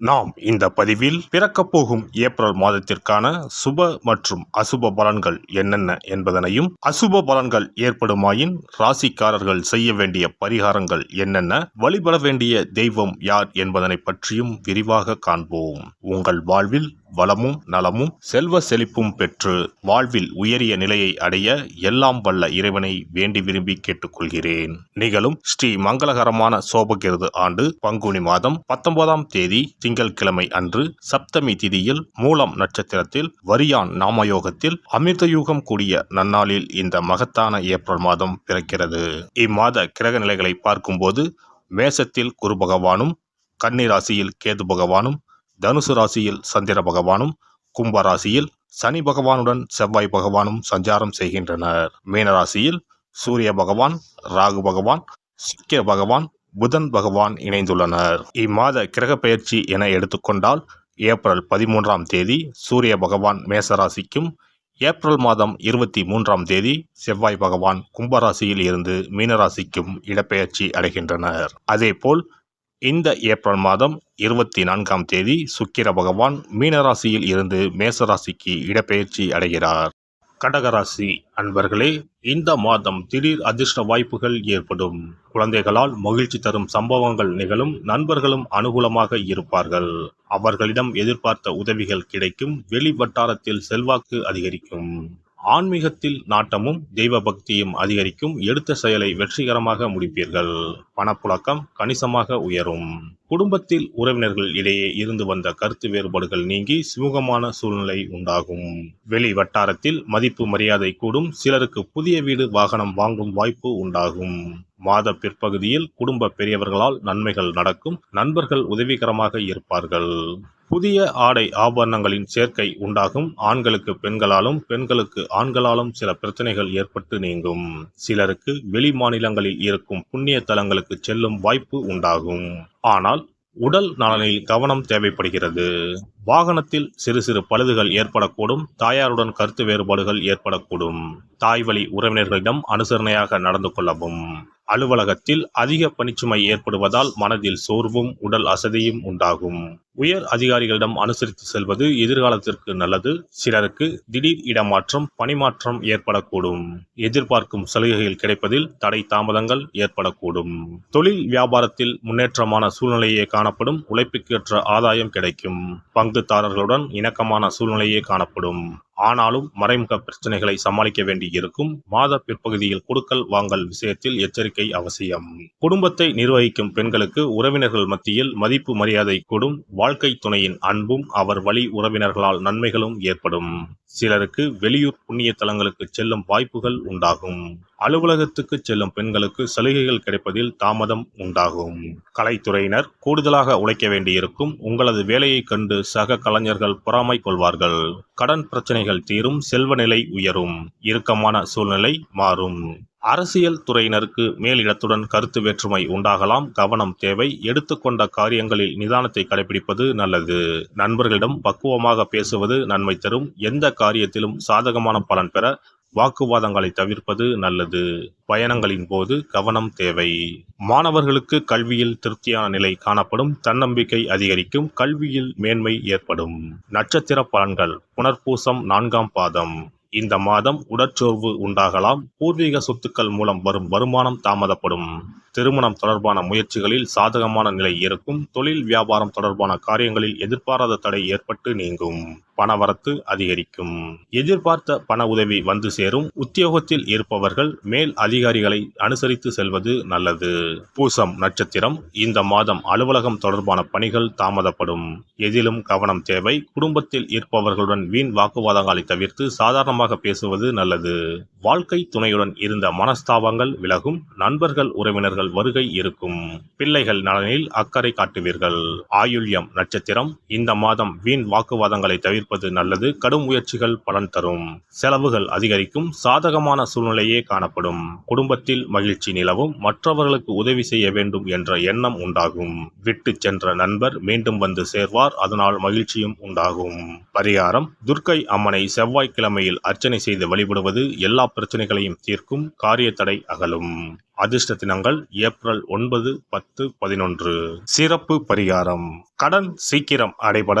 நாம் இந்த பதிவில் பிறக்கப் போகும் ஏப்ரல் மாதத்திற்கான சுப மற்றும் அசுப பலன்கள் என்னென்ன என்பதனையும் அசுப பலன்கள் ஏற்படுமாயின் ராசிக்காரர்கள் செய்ய வேண்டிய பரிகாரங்கள் என்னென்ன வழிபட வேண்டிய தெய்வம் யார் என்பதனை பற்றியும் விரிவாக காண்போம். உங்கள் வாழ்வில் வளமும் நலமும் செல்வ செழிப்பும் பெற்று வாழ்வில் உயரிய நிலையை அடைய எல்லாம் வல்ல இறைவனை வேண்டி விரும்பி கேட்டுக்கொள்கிறேன். நிகழும் ஸ்ரீ மங்களகரமான சோபகிருது ஆண்டு பங்குனி மாதம் பத்தொன்பதாம் தேதி திங்கட்கிழமை அன்று சப்தமி திதியில் மூலம் நட்சத்திரத்தில் வரியான் நாமயோகத்தில் அமிர்தயுகம் கூடிய நன்னாளில் இந்த மகத்தான ஏப்ரல் மாதம் பிறக்கிறது. இம்மாத கிரக நிலைகளை பார்க்கும்போது மேசத்தில் குரு பகவானும் கன்னி ராசியில் கேது பகவானும் தனுசு ராசியில் சந்திர பகவானும் கும்ப ராசியில் சனி பகவானுடன் செவ்வாய் பகவானும் சஞ்சாரம் செய்கின்றனர். மீனராசியில் சூரிய பகவான் ராகு பகவான் சுக்கிர பகவான் புதன் பகவான் இணைந்துள்ளனர். இம்மாத கிரகப்பெயர்ச்சி என எடுத்துக்கொண்டால் ஏப்ரல் பதிமூன்றாம் தேதி சூரிய பகவான் மேசராசிக்கும் ஏப்ரல் மாதம் இருபத்தி மூன்றாம் தேதி செவ்வாய் பகவான் கும்பராசியில் இருந்து மீனராசிக்கும் இடப்பெயர்ச்சி அடைகின்றனர். அதேபோல் இந்த ஏப்ரல் மாதம் இருபத்தி நான்காம் தேதி சுக்கிர பகவான் மீனராசியில் இருந்து மேசராசிக்கு இடப்பெயர்ச்சி அடைகிறார். கடகராசி அன்பர்களே இந்த மாதம் திடீர் அதிர்ஷ்ட வாய்ப்புகள் ஏற்படும். குழந்தைகளால் மகிழ்ச்சி தரும் சம்பவங்கள் நிகழும் நண்பர்களும் அனுகூலமாக இருப்பார்கள். அவர்களிடம் எதிர்பார்த்த உதவிகள் கிடைக்கும் வெளி வட்டாரத்தில் செல்வாக்கு அதிகரிக்கும். ஆன்மீகத்தில் நாட்டமும் தெய்வ பக்தியும் அதிகரிக்கும். எடுத்த செயலை வெற்றிகரமாக முடிப்பீர்கள். பணப்புழக்கம் கணிசமாக உயரும். குடும்பத்தில் உறவினர்கள் இடையே இருந்து வந்த கருத்து வேறுபாடுகள் நீங்கி சுமூகமான சூழ்நிலை உண்டாகும். வெளி வட்டாரத்தில் மதிப்பு மரியாதை கூடும். சிலருக்கு புதிய வீடு வாகனம் வாங்கும் வாய்ப்பு உண்டாகும். மாத பிற்பகுதியில் குடும்ப பெரியவர்களால் நன்மைகள் நடக்கும். நண்பர்கள் உதவிகரமாக இருப்பார்கள். புதிய ஆடை ஆபரணங்களின் சேர்க்கை உண்டாகும். ஆண்களுக்கு பெண்களாலும் பெண்களுக்கு ஆண்களாலும் சில பிரச்சனைகள் ஏற்பட்டு நீங்கும். சிலருக்கு வெளி மாநிலங்களில் இருக்கும் புண்ணிய தலங்களுக்கு செல்லும் வாய்ப்பு உண்டாகும். ஆனால் உடல் நலனில் கவனம் தேவைப்படுகிறது. வாகனத்தில் சிறு சிறு பழுதுகள் ஏற்படக்கூடும். தாயாருடன் கருத்து வேறுபாடுகள் ஏற்படக்கூடும். தாய் வழி உறவினர்களிடம் அனுசரணையாக நடந்து கொள்ளவும். அலுவலகத்தில் அதிக பணிச்சுமை ஏற்படுவதால் மனதில் சோர்வும் உடல் அசதியும் உண்டாகும். உயர் அதிகாரிகளிடம் அனுசரித்து செல்வது எதிர்காலத்திற்கு நல்லது. சிலருக்கு திடீர் இடமாற்றம் பணிமாற்றம் ஏற்படக்கூடும். எதிர்பார்க்கும் சலுகைகள் கிடைப்பதில் தடை தாமதங்கள் ஏற்படக்கூடும். தொழில் வியாபாரத்தில் முன்னேற்றமான சூழ்நிலையே காணப்படும். உழைப்புக்கேற்ற ஆதாயம் கிடைக்கும். பங்குதாரர்களுடன் இணக்கமான சூழ்நிலையே காணப்படும். ஆனாலும் மறைமுக பிரச்சனைகளை சமாளிக்க வேண்டி இருக்கும் மாத பிற்பகுதியில் கொடுக்கல் வாங்கல் விஷயத்தில் எச்சரிக்கை அவசியம். குடும்பத்தை நிர்வகிக்கும் பெண்களுக்கு உறவினர்கள் மத்தியில் மதிப்பு மரியாதை கூடும். வாழ்க்கை துணையின் அன்பும் அவர் வழி உறவினர்களால் நன்மைகளும் ஏற்படும். சிலருக்கு வெளியூர் புண்ணிய தலங்களுக்கு செல்லும் வாய்ப்புகள் உண்டாகும். அலுவலகத்துக்கு செல்லும் பெண்களுக்கு சலுகைகள் கிடைப்பதில் தாமதம் உண்டாகும். கலைத்துறையினர் கூடுதலாக உழைக்க வேண்டியிருக்கும் உங்களது வேலையைக் கண்டு சக கலைஞர்கள் பொறாமை கொள்வார்கள். கடன் பிரச்சனைகள் தீரும் செல்வ நிலை உயரும் இறுக்கமான சூழ்நிலை மாறும். அரசியல் துறையினருக்கு மேலிடத்துடன் கருத்து வேற்றுமை உண்டாகலாம் கவனம் தேவை எடுத்துக்கொண்ட காரியங்களில் நிதானத்தை கடைபிடிப்பது நல்லது. நண்பர்களிடம் பக்குவமாக பேசுவது நன்மை தரும் எந்த காரியத்திலும் சாதகமான பலன் பெற வாக்குவாதங்களை தவிர்ப்பது நல்லது. பயணங்களின் போது கவனம் தேவை. மாணவர்களுக்கு கல்வியில் திருப்தியான நிலை காணப்படும். தன்னம்பிக்கை அதிகரிக்கும். கல்வியில் மேன்மை ஏற்படும். நட்சத்திர பலன்கள். புனர்பூசம் நான்காம் பாதம். இந்த மாதம் உடற்சோர்வு உண்டாகலாம். பூர்வீக சொத்துக்கள் மூலம் வரும் வருமானம் தாமதப்படும். திருமணம் தொடர்பான முயற்சிகளில் சாதகமான நிலை இருக்கும். தொழில் வியாபாரம் தொடர்பான காரியங்களில் எதிர்பாராத தடை ஏற்பட்டு நீங்கும். பணவரத்து அதிகரிக்கும். எதிர்பார்த்த பண உதவி வந்து சேரும். உத்தியோகத்தில் இருப்பவர்கள் மேல் அதிகாரிகளை அனுசரித்து செல்வது நல்லது. பூசம் நட்சத்திரம் இந்த மாதம் அலுவலகம் தொடர்பான பணிகள் தாமதப்படும். எதிலும் கவனம் தேவை. குடும்பத்தில் இருப்பவர்களுடன் வீண் வாக்குவாதங்களை தவிர்த்து சாதாரணமாக பேசுவது நல்லது. வாழ்க்கை துணையுடன் இருந்த மனஸ்தாபங்கள் விலகும். நண்பர்கள் உறவினர்கள் வருகை இருக்கும். பிள்ளைகள் நலனில் அக்கறை காட்டுவீர்கள். ஆயுள்யம் நட்சத்திரம் இந்த மாதம் வீண் வாக்குவாதங்களை தவிர்ப்பது தவிர்ப்பது நல்லது. கடும் முயற்சிகள் பலன் தரும். செலவுகள் அதிகரிக்கும். சாதகமான சூழ்நிலையே காணப்படும். குடும்பத்தில் மகிழ்ச்சி நிலவும். மற்றவர்களுக்கு உதவி செய்ய வேண்டும் என்ற எண்ணம் உண்டாகும். விட்டு சென்ற நண்பர் மீண்டும் வந்து சேர்வார். அதனால் மகிழ்ச்சியும் உண்டாகும். பரிகாரம். துர்க்கை அம்மனை செவ்வாய்க்கிழமையில் அர்ச்சனை செய்து வழிபடுவது எல்லா பிரச்சனைகளையும் தீர்க்கும் காரிய தடை அகலும். அதிர்ஷ்ட தினங்கள் ஏப்ரல் ஒன்பது பத்து பதினொன்று. சிறப்பு பரிகாரம். கடன் சீக்கிரம் அடைபட